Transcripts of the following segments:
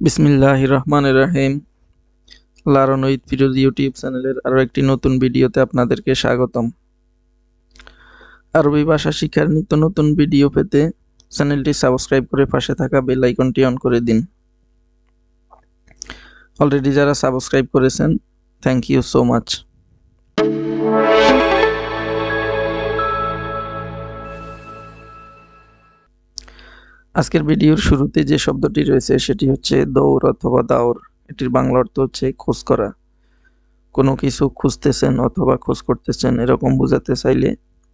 বিসমিল্লাহ রহমান রাহিম লারন ঐদ ফিরোজ ইউটিউব চ্যানেলের আরও একটি নতুন ভিডিওতে আপনাদেরকে স্বাগতম। আরবি ভাষা শিক্ষার নিত্য নতুন ভিডিও পেতে চ্যানেলটি সাবস্ক্রাইব করে পাশে থাকা বেল আইকনটি অন করে দিন। অলরেডি যারা সাবস্ক্রাইব করেছেন থ্যাংক ইউ সো মাচ আজকের ভিডিওর শুরুতে যে শব্দটি রয়েছে, সেটি হচ্ছে দৌড় অথবা দাওর এটির বাংলা অর্থ হচ্ছে খোঁজ করা। কোনো কিছু খুঁজতেছেন অথবা খোঁজ করতেছেন, এরকম বোঝাতে চাইলে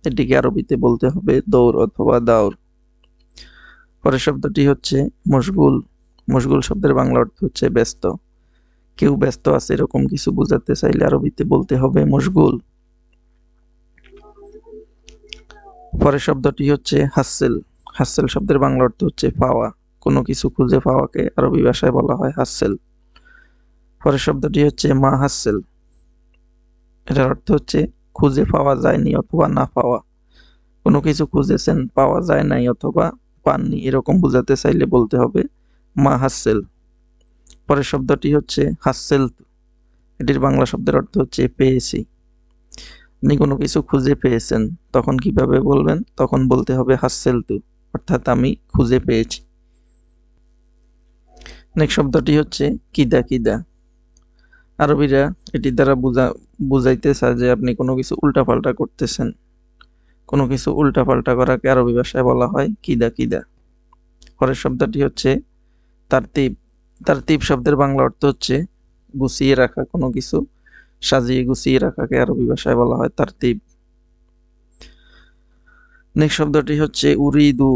এটিকে আরবিতে বলতে হবে দৌড় অথবা দাওর পরের শব্দটি হচ্ছে মশগুল। মশগুল শব্দের বাংলা অর্থ হচ্ছে ব্যস্ত। কেউ ব্যস্ত আছে, এরকম কিছু বোঝাতে চাইলে আরবিতে বলতে হবে মশগুল। পরের শব্দটি হচ্ছে হাসেল। হাসেল শব্দের বাংলা অর্থ হচ্ছে পাওয়া। কোনো কিছু খুঁজে পাওয়াকে আরবি ভাষায় বলা হয় হাসেল। পরের শব্দটি হচ্ছে মা হাসেল। এটার অর্থ হচ্ছে খুঁজে পাওয়া যায়নি অথবা না পাওয়া। কোনো কিছু খুঁজেছেন, পাওয়া যায় নাই অথবা পাননি, এরকম বোঝাতে চাইলে বলতে হবে মা হাসেল। পরের শব্দটি হচ্ছে হাসেল এটির বাংলা শব্দের অর্থ হচ্ছে পেয়েছি। আপনি কোনো কিছু খুঁজে পেয়েছেন, তখন কীভাবে বলবেন? তখন বলতে হবে হাসেল তু অর্থাৎ আমি খুঁজে পেয়েছি। নেক্সট শব্দটি হচ্ছে কিদা কিদা। আরবিরা এটি দ্বারা বুঝা বুঝাইতে চায় যে আপনি কোনো কিছু উল্টাপাল্টা করতেছেন। কোনো কিছু উল্টাপাল্টা করাকে আরবি ভাষায় বলা হয় কিদা কিদা। পরের শব্দটি হচ্ছে তারতিব। তারতিব শব্দের বাংলা অর্থ হচ্ছে গুছিয়ে রাখা, কোনো কিছু সাজিয়ে গুছিয়ে রাখাকে আরবি ভাষায় বলা হয় তারতিব। নেক্সট শব্দটি হচ্ছে উরিদু।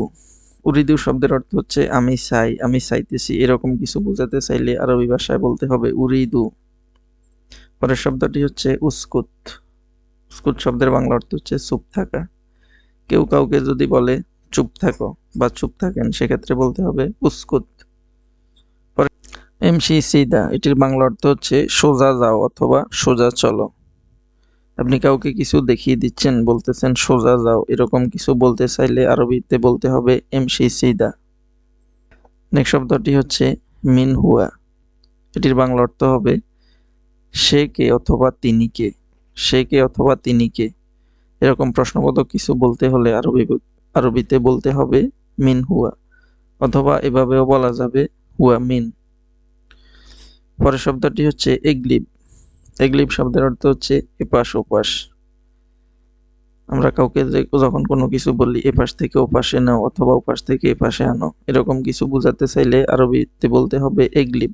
উরিদু শব্দের অর্থ হচ্ছে আমি চাই, আমি চাইতেছি। এরকম কিছু বোঝাতে চাইলে আরবি ভাষায় বলতে হবে উরিদু। পরের শব্দটি হচ্ছে উস্কুত। উস্কুত শব্দের বাংলা অর্থ হচ্ছে চুপ থাকা। কেউ কাউকে যদি বলে চুপ থাকো বা চুপ থাকেন, সেক্ষেত্রে বলতে হবে উস্কুত। এমসি সিদা, এটির বাংলা অর্থ হচ্ছে সোজা যাও অথবা সোজা চলো। আপনি কাউকে কিছু দেখিয়ে দিচ্ছেন, বলতেছেন, সোজা যাও। এরকম কিছু বলতে চাইলে আরবিতে বলতে হবে এমসি সিদা। নেক্সট শব্দটি হচ্ছে, মিন হুয়া। এটির বাংলা অর্থ হবে, সে কে অথবা তিনি কে? সে কে অথবা তিনি কে? এরকম প্রশ্নবোধক কিছু বলতে হলে আরবি আরবিতে বলতে হবে, মিন হুয়া। অথবা এভাবেও বলা যাবে, হুয়া মিন। পরের শব্দটি হচ্ছে, এগলিব। এগলিব শব্দের অর্থ হচ্ছে এপাশ ওপাশ। আমরা কাউকে যখন কোনো কিছু বলি, এপাশ থেকে ওপাশে নাও অথবা ওপাশ থেকে এপাশে আনো, এরকম কিছু বোঝাতে চাইলে আরবিতে বলতে হবে এগলিব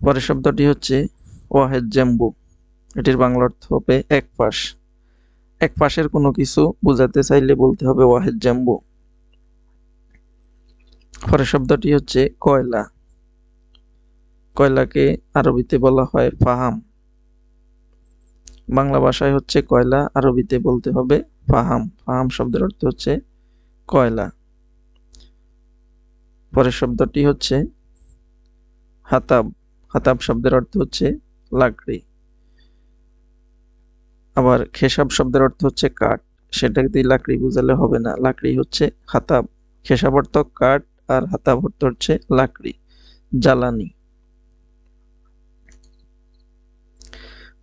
পরের শব্দটি হচ্ছে ওয়াহেদ জাম্বু। এটির বাংলা অর্থ হবে এক পাশ। এক পাশের কোনো কিছু বোঝাতে চাইলে বলতে হবে ওয়াহেদ জাম্বু। পরের শব্দটি হচ্ছে কয়লা। কয়লাকে আরবিতে বলা হয় ফাহাম। বাংলা ভাষায় হচ্ছে কয়লা, আরবিতে বলতে হবে ফাহাম। ফাহাম শব্দের অর্থ হচ্ছে কয়লা। পরের শব্দটি হচ্ছে হাতাব। হাতাব শব্দের অর্থ হচ্ছে লাকড়ি। আবার খেসাব শব্দের অর্থ হচ্ছে কাঠ। সেটা দিয়ে লাকড়ি বুঝালে হবে না। লাকড়ি হচ্ছে হাতাব। খেসাব অর্থ কাঠ আর হাতাব অর্থ হচ্ছে লাকড়ি। জ্বালানি।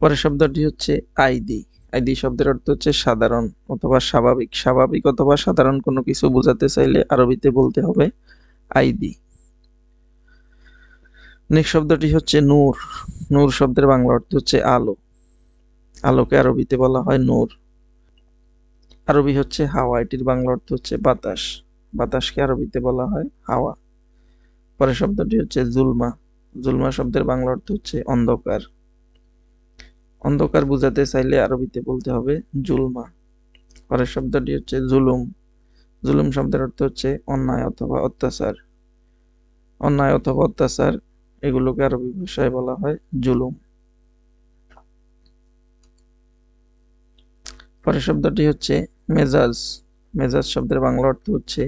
পরের শব্দটি হচ্ছে আইদি। আইদি শব্দের অর্থ হচ্ছে সাধারণ অথবা স্বাভাবিক। স্বাভাবিক অথবা সাধারণ কোনো কিছু বোঝাতে চাইলে আরবিতে বলতে হবে আইদি। নেক্সট শব্দটি হচ্ছে নূর। নূর শব্দের বাংলা অর্থ হচ্ছে আলো। আলোকে আরবিতে বলা হয় নূর। আরবি হচ্ছে হাওয়া। এটির বাংলা অর্থ হচ্ছে বাতাস। বাতাসকে আরবিতে বলা হয় হাওয়া। পরের শব্দটি হচ্ছে জুলমা। জুলমা শব্দের বাংলা অর্থ হচ্ছে অন্ধকার। অন্ধকার বুঝাতে চাইলে আরবিতে বলতে হবে জুলমা। পরের শব্দটি হচ্ছে জুলুম। জুলুম শব্দের অর্থ হচ্ছে অন্যায় অথবা অত্যাচার। অন্যায় অথবা অত্যাচার, এগুলোকে আরবি ভাষায় বলা হয় জুলুম। পরের শব্দটি হচ্ছে মেজাজ। মেজাজ শব্দের বাংলা অর্থ হচ্ছে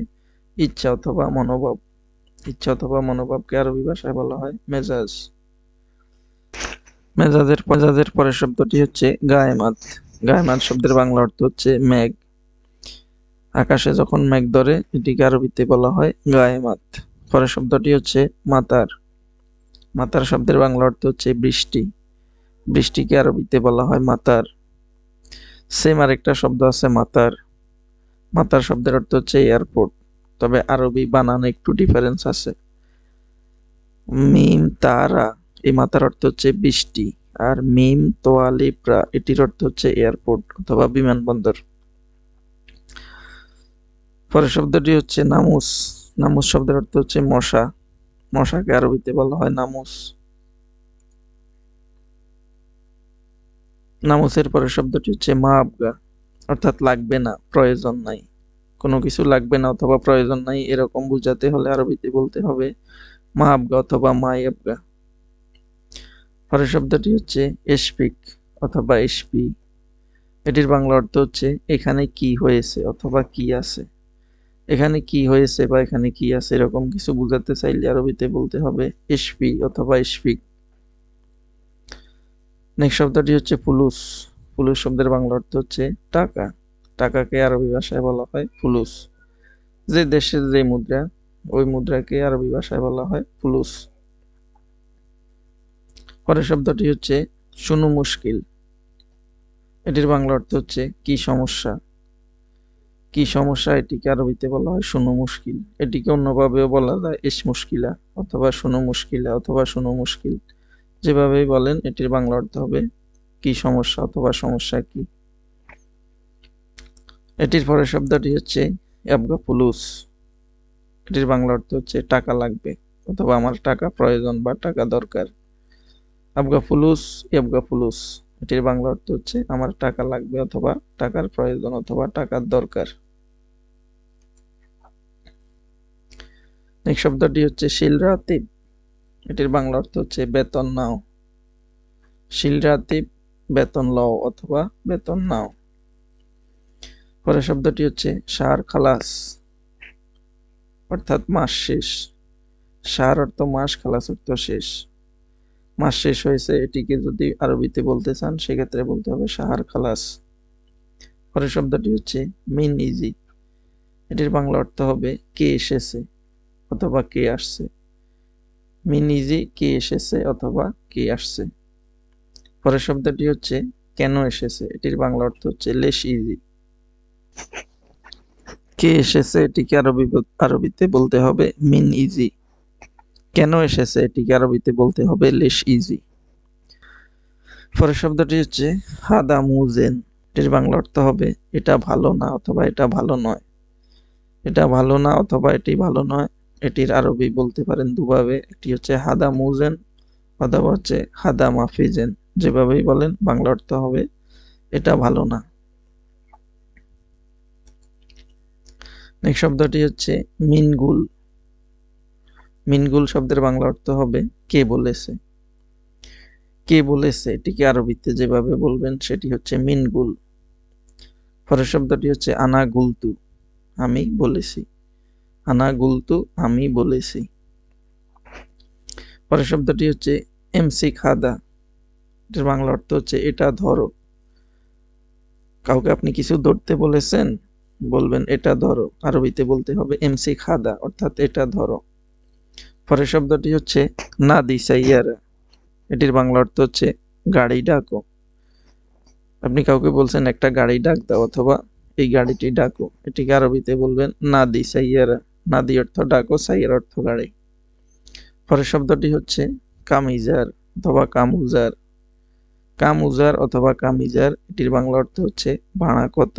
ইচ্ছা অথবা মনোভাব। ইচ্ছা অথবা মনোভাবকে আরবি ভাষায় বলা হয় মেজাজ। মেজাজের মেজাজের পরের শব্দটি হচ্ছে গায়েমাত। গায়েমাত শব্দের বাংলা অর্থ হচ্ছে মেঘ। আকাশে যখন মেঘ ধরে, এটিকে আরবিতে বলা হয় গায়েমাত। পরের শব্দটি হচ্ছে মাতার। মাতার শব্দের বাংলা অর্থ হচ্ছে বৃষ্টি। বৃষ্টিকে আরবিতে বলা হয় মাতার। সেম আরেকটা শব্দ আছে মাতার। মাতার শব্দের অর্থ হচ্ছে এয়ারপোর্ট। তবে আরবি বানান একটু ডিফারেন্স আছে। মিম তারা। এই মাতার অর্থ হচ্ছে বৃষ্টি। আর মিম তোয়ালিপ্রা এটির অর্থ হচ্ছে এয়ারপোর্ট অথবা বিমানবন্দর। পরের শব্দটি হচ্ছে নামুস। নামুস শব্দের অর্থ হচ্ছে মশা। মশাকে আরবিতে বলা হয় নামুস। নামুসের পরের শব্দটি হচ্ছে মা আবগা অর্থাৎ লাগবে না, প্রয়োজন নাই। কোনো কিছু লাগবে না অথবা প্রয়োজন নাই, এরকম বুঝাতে হলে আরবিতে বলতে হবে মা আবগা অথবা মাই আবগা পরের শব্দটি হচ্ছে এসপিক অথবা এসপি এটির বাংলা অর্থ হচ্ছে এখানে কি হয়েছে অথবা কি আছে। এখানে কি হয়েছে বা এখানে কি আছে এরকম কিছু বুঝাতে চাইলে আরবিতে বলতে হবে এসপি অথবা এসপিক নেক্সট শব্দটি হচ্ছে ফুলুস ফুলুস শব্দের বাংলা অর্থ হচ্ছে টাকা। টাকাকে আরবি ভাষায় বলা হয় ফুলুস যে দেশের যে মুদ্রা, ওই মুদ্রাকে আরবি ভাষায় বলা হয় ফুলুস পরের শব্দটি হচ্ছে, শুনু মুশকিল। এটির বাংলা অর্থ হচ্ছে, কি সমস্যা? কি সমস্যা? এটিকে আরবিতে বলা হয়, শুনু মুশকিল। এটিকে অন্যভাবেও বলা যায় এস মুশকিলা, অথবা, শুনু মুশকিলা, অথবা, শুনু মুশকিল। যেভাবেই বলেন, এটির বাংলা অর্থ হবে, কি সমস্যা? অথবা, সমস্যা কি? এটির পরের শব্দটি হচ্ছে অ্যাবগা পুলুস এটির বাংলা অর্থ হচ্ছে, টাকা লাগবে, অথবা, আমার টাকা প্রয়োজন বা টাকা দরকার। আবগা ফুলুস ইয়াবগা ফুলুস এটির বাংলা অর্থ হচ্ছে, আমার টাকা লাগবে অথবা টাকার প্রয়োজন অথবা টাকার দরকার। নেক্সট শব্দটি হচ্ছে শিলরাতিব এটির বাংলা অর্থ হচ্ছে, বেতন নাও। শিলরাতিব বেতন লও অথবা বেতন নাও। পরের শব্দটি হচ্ছে, সার খালাস। অর্থাৎ মাস শেষ। সার অর্থ মাস, খালাস অর্থ শেষ। মাস শেষ হয়েছে, এটিকে যদি আরবিতে বলতে চান, সেক্ষেত্রে বলতে হবে সাহার খালাস। পরের শব্দটি হচ্ছে মিন ইজি। এটির বাংলা অর্থ হবে, কে এসেছে অথবা কে আসছে। মিন ইজি, কে এসেছে অথবা কে আসছে। পরের শব্দটি হচ্ছে, কেন এসেছে? এটির বাংলা অর্থ হচ্ছে লেস ইজি। কে এসেছে, এটিকে আরবি আরবিতে বলতে হবে, মিন ইজি। কেন এসেছে এটিকে আরবিতে বলতে হবে লেস ইজি পরের শব্দটি হচ্ছে হাদা মুজেন। এটির বাংলা অর্থ হবে এটা ভালো না অথবা এটা ভালো নয়। এটা ভালো না অথবা এটি ভালো নয়। এটির আরবি বলতে পারেন দুভাবে। একটি হচ্ছে হাদা মুজেন অথবা হচ্ছে হাদা মাফিজেন। যেভাবেই বলেন বাংলা অর্থ হবে এটা ভালো না। নেক্সট শব্দটি হচ্ছে মিনগুল। মিনগুল শব্দের বাংলা অর্থ হবে কে বলেছে। কে বলেছে, এটিকে আরবিতে যেভাবে বলবেন সেটি হচ্ছে মিনগুল। পরের শব্দটি হচ্ছে আনা গুলতু আমি বলেছি। আনা গুলতু আমি বলেছি। পরের শব্দটি হচ্ছে এমসি খাদা, এটার বাংলা অর্থ হচ্ছে এটা ধরো। কাউকে আপনি কিছু ধরতে বলেছেন, বলবেন এটা ধরো। আরবিতে বলতে হবে এমসি খাদা, অর্থাৎ এটা ধরো। পরের শব্দটি হচ্ছে না দিসাইয়ারা এটির বাংলা অর্থ হচ্ছে গাড়ি ডাকো। আপনি কাউকে বলছেন একটা গাড়ি ডাক দাও অথবা এই গাড়িটি ডাকো, এটিকে আরবিতে বলবেন না দিসাইয়ারা নাদি অর্থ ডাকো, সাইয়ার অর্থ গাড়ি। পরের শব্দটি হচ্ছে কামিজার অথবা কামুজার। কামুজার অথবা কামিজার, এটির বাংলা অর্থ হচ্ছে ভাড়া কত।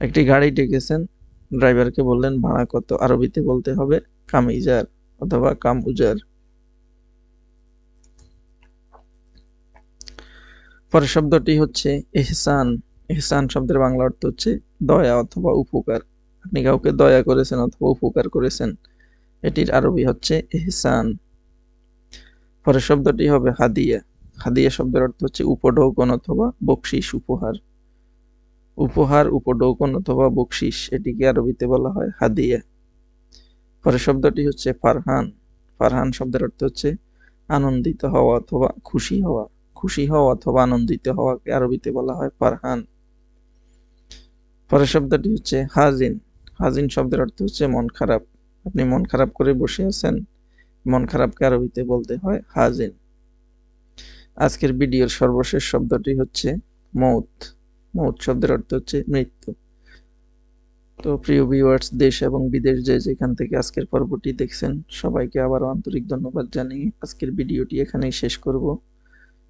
একটি গাড়ি ডেকেছেন, ড্রাইভারকে বললেন ভাড়া কত, আরবিতে বলতে হবে কামিজার। অথবা কামুজার পরের শব্দটি হচ্ছে এহসান। এহসান শব্দের বাংলা অর্থ হচ্ছে দয়া অথবা উপকার। আপনি কাউকে দয়া করেছেন অথবা উপকার করেছেন, এটির আরবি হচ্ছে এহসান। পরের শব্দটি হবে হাদিয়া। হাদিয়া শব্দের অর্থ হচ্ছে উপঢৌকন অথবা বকশিস উপহার। উপহার, উপঢৌকন অথবা বকশিস এটিকে আরবিতে বলা হয় হাদিয়া। পরের শব্দটি হচ্ছে ফারহান। ফারহান শব্দের অর্থ হচ্ছে আনন্দিত হওয়া অথবা খুশি হওয়া। খুশি হওয়া অথবা আনন্দিত হওয়াকে আরবিতে বলা হয় ফারহান। পরের শব্দটি হচ্ছে হাজিন। হাজিন শব্দের অর্থ হচ্ছে মন খারাপ। আপনি মন খারাপ করে বসে আছেন। মন খারাপকে আরবিতে বলতে হয় হাজিন। আজকের ভিডিওর সর্বশেষ শব্দটি হচ্ছে মৌত মৌত শব্দের অর্থ হচ্ছে মৃত্যু। তো প্রিয় ভিউয়ার্স দেশ এবং বিদেশ যে যেখান থেকে আজকের পর্বটি দেখছেন, সবাইকে আবার আন্তরিক ধন্যবাদ জানিয়ে আজকের ভিডিওটি এখানেই শেষ করব।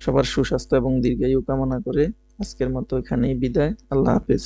সবার সুস্বাস্থ্য এবং দীর্ঘায়ু কামনা করে আজকের মতো এখানেই বিদায়। আল্লাহ হাফেজ।